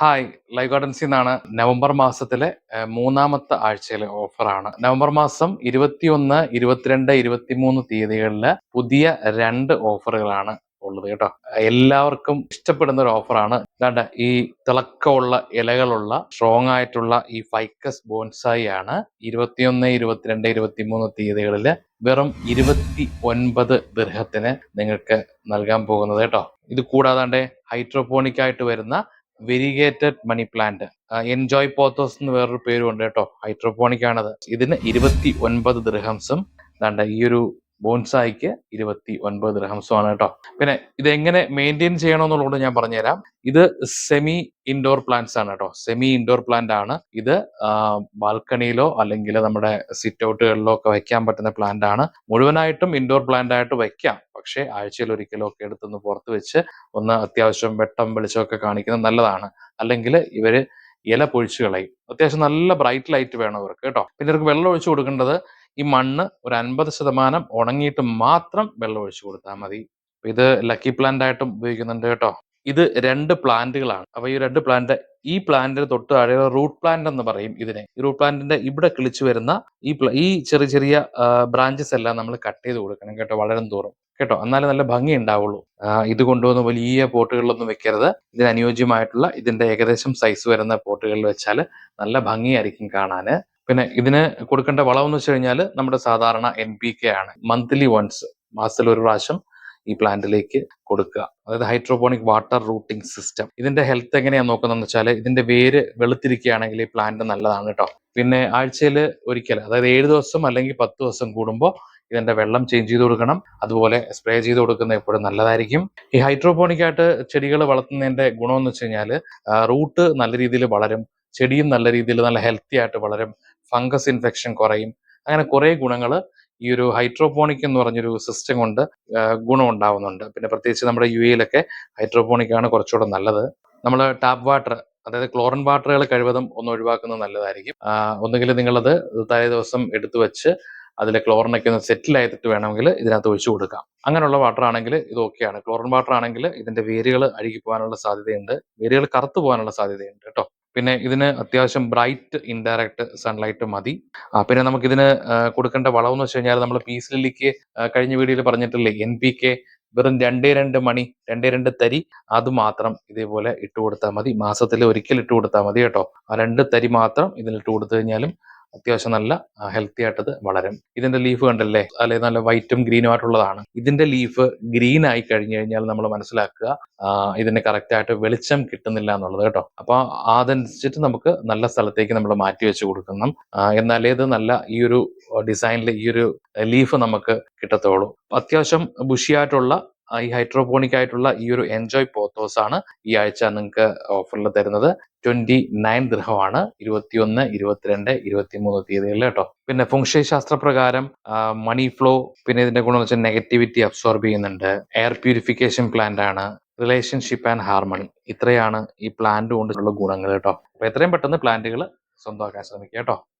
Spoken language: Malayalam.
ഹായ് ലൈവ് ഗാർഡൻസിൽ നിന്നാണ് നവംബർ മാസത്തിലെ മൂന്നാമത്തെ ആഴ്ചയിലെ ഓഫറാണ്. നവംബർ മാസം ഇരുപത്തിയൊന്ന് ഇരുപത്തിരണ്ട് ഇരുപത്തിമൂന്ന് തീയതികളിൽ പുതിയ രണ്ട് ഓഫറുകളാണ് ഉള്ളത് കേട്ടോ. എല്ലാവർക്കും ഇഷ്ടപ്പെടുന്ന ഒരു ഓഫറാണ്. ദാണ്ട ഈ തിളക്കമുള്ള ഇലകളുള്ള സ്ട്രോങ് ആയിട്ടുള്ള ഈ ഫൈക്കസ് ബോൺസായി ആണ്. ഇരുപത്തിയൊന്ന് ഇരുപത്തിരണ്ട് ഇരുപത്തിമൂന്ന് തീയതികളിൽ വെറും ഇരുപത്തി ഒൻപത് ദീർഘത്തിന് നിങ്ങൾക്ക് നൽകാൻ പോകുന്നത് കേട്ടോ. ഇത് കൂടാതെ ഹൈഡ്രോപോണിക് ആയിട്ട് വരുന്ന variegated money plant. Enjoy pothos എന്ന് വേറൊരു പേരുണ്ട് കേട്ടോ. ഹൈഡ്രോപോണിക് ആണത് ഇതിന് ഇരുപത്തി ഒൻപത് ദൃഹംസും ദാണ്ട ഈ ഒരു ബോൺസായിക്ക് ഇരുപത്തി ഒൻപത് ദൃഹംസമാണ് കേട്ടോ. പിന്നെ ഇത് എങ്ങനെ മെയിന്റെയിൻ ചെയ്യണമെന്നുള്ളത് ഞാൻ പറഞ്ഞുതരാം. ഇത് സെമി ഇൻഡോർ പ്ലാന്റ്സ് ആണ് കേട്ടോ. സെമി ഇൻഡോർ പ്ലാന്റ് ആണ് ഇത് ബാൽക്കണിയിലോ അല്ലെങ്കിൽ നമ്മുടെ സിറ്റ് ഔട്ടുകളിലോ ഒക്കെ വയ്ക്കാൻ പറ്റുന്ന പ്ലാന്റ് ആണ് മുഴുവനായിട്ടും ഇൻഡോർ പ്ലാന്റ് ആയിട്ട് വെക്കാം പക്ഷേ ആഴ്ചയിൽ ഒരിക്കലോ ഒക്കെ എടുത്തൊന്ന് പുറത്ത് വെച്ച് ഒന്ന് അത്യാവശ്യം വെട്ടം വെളിച്ചമൊക്കെ കാണിക്കുന്നത് നല്ലതാണ്. അല്ലെങ്കിൽ ഇവർ ഇല പൊഴിച്ചു കളയും. അത്യാവശ്യം നല്ല ബ്രൈറ്റ് ലൈറ്റ് വേണം ഇവർക്ക് കേട്ടോ. പിന്നെ ഇവർക്ക് വെള്ളം ഒഴിച്ചു കൊടുക്കേണ്ടത് ഈ മണ്ണ് ഒരു അൻപത് ശതമാനം ഉണങ്ങിയിട്ട് മാത്രം വെള്ളം ഒഴിച്ചു കൊടുത്താൽ മതി. ഇത് ലക്കി പ്ലാന്റ് ആയിട്ടും ഉപയോഗിക്കുന്നുണ്ട് കേട്ടോ. ഇത് രണ്ട് പ്ലാന്റുകളാണ്. അപ്പൊ ഈ രണ്ട് പ്ലാന്റ് ഈ പ്ലാന്റിന് തൊട്ട് താഴെയുള്ള റൂട്ട് പ്ലാന്റ് എന്ന് പറയും ഇതിനെ. ഈ റൂട്ട് പ്ലാന്റിന്റെ ഇവിടെ കിളിച്ചു വരുന്ന ഈ ഈ ചെറിയ ചെറിയ ബ്രാഞ്ചസ് എല്ലാം നമ്മൾ കട്ട് ചെയ്ത് കൊടുക്കണം കേട്ടോ വളരും തോറും. കേട്ടോ? എന്നാലേ നല്ല ഭംഗി ഉണ്ടാവുള്ളൂ. ഇത് കൊണ്ടുവന്ന് വലിയ പോട്ടുകളിലൊന്നും വെക്കരുത്. ഇതിന് അനുയോജ്യമായിട്ടുള്ള ഇതിന്റെ ഏകദേശം സൈസ് വരുന്ന പോട്ടുകളിൽ വെച്ചാൽ നല്ല ഭംഗിയായിരിക്കും കാണാന്. പിന്നെ ഇതിന് കൊടുക്കേണ്ട വളം എന്ന് വെച്ച് കഴിഞ്ഞാൽ നമ്മുടെ സാധാരണ എൻ പി കെ ആണ്. മന്ത്ലി വൺസ് മാസത്തിൽ ഒരു പ്രാവശ്യം ഈ പ്ലാന്റിലേക്ക് കൊടുക്കുക. അതായത് ഹൈഡ്രോപോണിക് വാട്ടർ റൂട്ടിംഗ് സിസ്റ്റം. ഇതിന്റെ ഹെൽത്ത് എങ്ങനെയാണ് നോക്കുന്നതെന്ന് വെച്ചാൽ ഇതിന്റെ വേര് വെളുത്തിരിക്കുകയാണെങ്കിൽ ഈ പ്ലാന്റ് നല്ലതാണ് കേട്ടോ പിന്നെ ആഴ്ചയിൽ ഒരിക്കൽ അതായത് ഏഴ് ദിവസം അല്ലെങ്കിൽ പത്ത് ദിവസം കൂടുമ്പോൾ ഇതിന്റെ വെള്ളം ചേഞ്ച് ചെയ്ത് കൊടുക്കണം. അതുപോലെ സ്പ്രേ ചെയ്ത് കൊടുക്കുന്നത് എപ്പോഴും നല്ലതായിരിക്കും. ഈ ഹൈഡ്രോപോണിക് ആയിട്ട് ചെടികൾ വളർത്തുന്നതിന്റെ ഗുണം എന്ന് വെച്ച് കഴിഞ്ഞാൽ റൂട്ട് നല്ല രീതിയിൽ വളരും. ചെടിയും നല്ല രീതിയിൽ നല്ല ഹെൽത്തി ആയിട്ട് വളരും. ഫംഗസ് ഇൻഫെക്ഷൻ കുറയും. അങ്ങനെ കുറേ ഗുണങ്ങൾ ഈ ഒരു ഹൈഡ്രോപോണിക് എന്ന് പറഞ്ഞൊരു സിസ്റ്റം കൊണ്ട് ഗുണം ഉണ്ടാവുന്നുണ്ട് പിന്നെ പ്രത്യേകിച്ച് നമ്മുടെ യു എയിലൊക്കെ ഹൈഡ്രോപോണിക് ആണ് കുറച്ചുകൂടെ നല്ലത്. നമ്മൾ ടാപ്പ് വാട്ടർ അതായത് ക്ലോറിൻ വാട്ടറുകൾ കഴിവതും ഒന്ന് ഒഴിവാക്കുന്നത് നല്ലതായിരിക്കും. ഒന്നുകിൽ നിങ്ങളത് തലേ ദിവസം എടുത്തു വെച്ച് അതിലെ ക്ലോറിനൊക്കെ ഒന്ന് സെറ്റിൽ ആയിട്ട് വേണമെങ്കിൽ ഇതിനകത്ത് ഒഴിച്ചു കൊടുക്കാം. അങ്ങനെയുള്ള വാട്ടർ ആണെങ്കിൽ ഇത് ഓക്കെയാണ്. ക്ലോറിൻ വാട്ടർ ആണെങ്കിൽ ഇതിന്റെ വേരുകൾ അഴുകി പോകാനുള്ള സാധ്യതയുണ്ട്. വേരുകൾ കറുത്തു പോകാനുള്ള സാധ്യതയുണ്ട് കേട്ടോ. പിന്നെ ഇതിന് അത്യാവശ്യം ബ്രൈറ്റ് ഇൻഡയറക്റ്റ് സൺലൈറ്റ് മതി. പിന്നെ നമുക്ക് ഇതിന് കൊടുക്കേണ്ട വളം എന്ന് വെച്ച് കഴിഞ്ഞാൽ നമ്മൾ പീസ് ലില്ലിക്ക് കഴിഞ്ഞ വീഡിയോയിൽ പറഞ്ഞിട്ടില്ലേ എൻ പി കെ വെറും രണ്ടേ രണ്ട് മണി രണ്ടേ രണ്ട് തരി അത് മാത്രം ഇതേപോലെ ഇട്ട് കൊടുത്താൽ മതി. മാസത്തിൽ ഒരിക്കൽ ഇട്ട് കൊടുത്താൽ മതി കേട്ടോ. ആ രണ്ട് തരി മാത്രം ഇതിൽ ഇട്ട് കൊടുത്തു കഴിഞ്ഞാലും അത്യാവശ്യം നല്ല ഹെൽത്തി ആയിട്ടത് വളരും. ഇതിന്റെ ലീഫ് കണ്ടല്ലേ? അല്ലെ നല്ല വൈറ്റും ഗ്രീനും ആയിട്ടുള്ളതാണ്. ഇതിന്റെ ലീഫ് ഗ്രീൻ ആയി കഴിഞ്ഞു കഴിഞ്ഞാൽ നമ്മൾ മനസ്സിലാക്കുക ഇതിന് കറക്റ്റ് ആയിട്ട് വെളിച്ചം കിട്ടുന്നില്ല എന്നുള്ളത് കേട്ടോ. അപ്പൊ അതനുസരിച്ചിട്ട് നമുക്ക് നല്ല സ്ഥലത്തേക്ക് നമ്മൾ മാറ്റി വെച്ച് കൊടുക്കണം. എന്നാലേ ഇത് നല്ല ഈ ഒരു ഡിസൈനിൽ ഈ ഒരു ലീഫ് നമുക്ക് കിട്ടത്തുള്ളൂ. അത്യാവശ്യം ബുഷിയായിട്ടുള്ള ഈ ഹൈഡ്രോപോണിക് ആയിട്ടുള്ള ഈ ഒരു എൻജോയ് പോത്തോസ് ആണ് ഈ ആഴ്ച നിങ്ങൾക്ക് ഓഫറിൽ തരുന്നത്. ട്വന്റി നയൻ ദൃഹമാണ് ഇരുപത്തിയൊന്ന് ഇരുപത്തിരണ്ട് ഇരുപത്തിമൂന്ന് തീയതികളിൽ കേട്ടോ. പിന്നെ ഫുങ്ഷി ശാസ്ത്രപ്രകാരം മണി ഫ്ലോ പിന്നെ ഇതിന്റെ ഗുണം വെച്ചാൽ നെഗറ്റിവിറ്റി അബ്സോർബ് ചെയ്യുന്നുണ്ട്. എയർ പ്യൂരിഫിക്കേഷൻ പ്ലാന്റ് ആണ്. റിലേഷൻഷിപ്പ് ആൻഡ് ഹാർമണി ഇത്രയാണ് ഈ പ്ലാന്റ് കൊണ്ടുള്ള ഗുണങ്ങൾ കേട്ടോ. അപ്പൊ എത്രയും പെട്ടെന്ന് പ്ലാന്റുകൾ സ്വന്തമാക്കാൻ ശ്രമിക്കുക കേട്ടോ.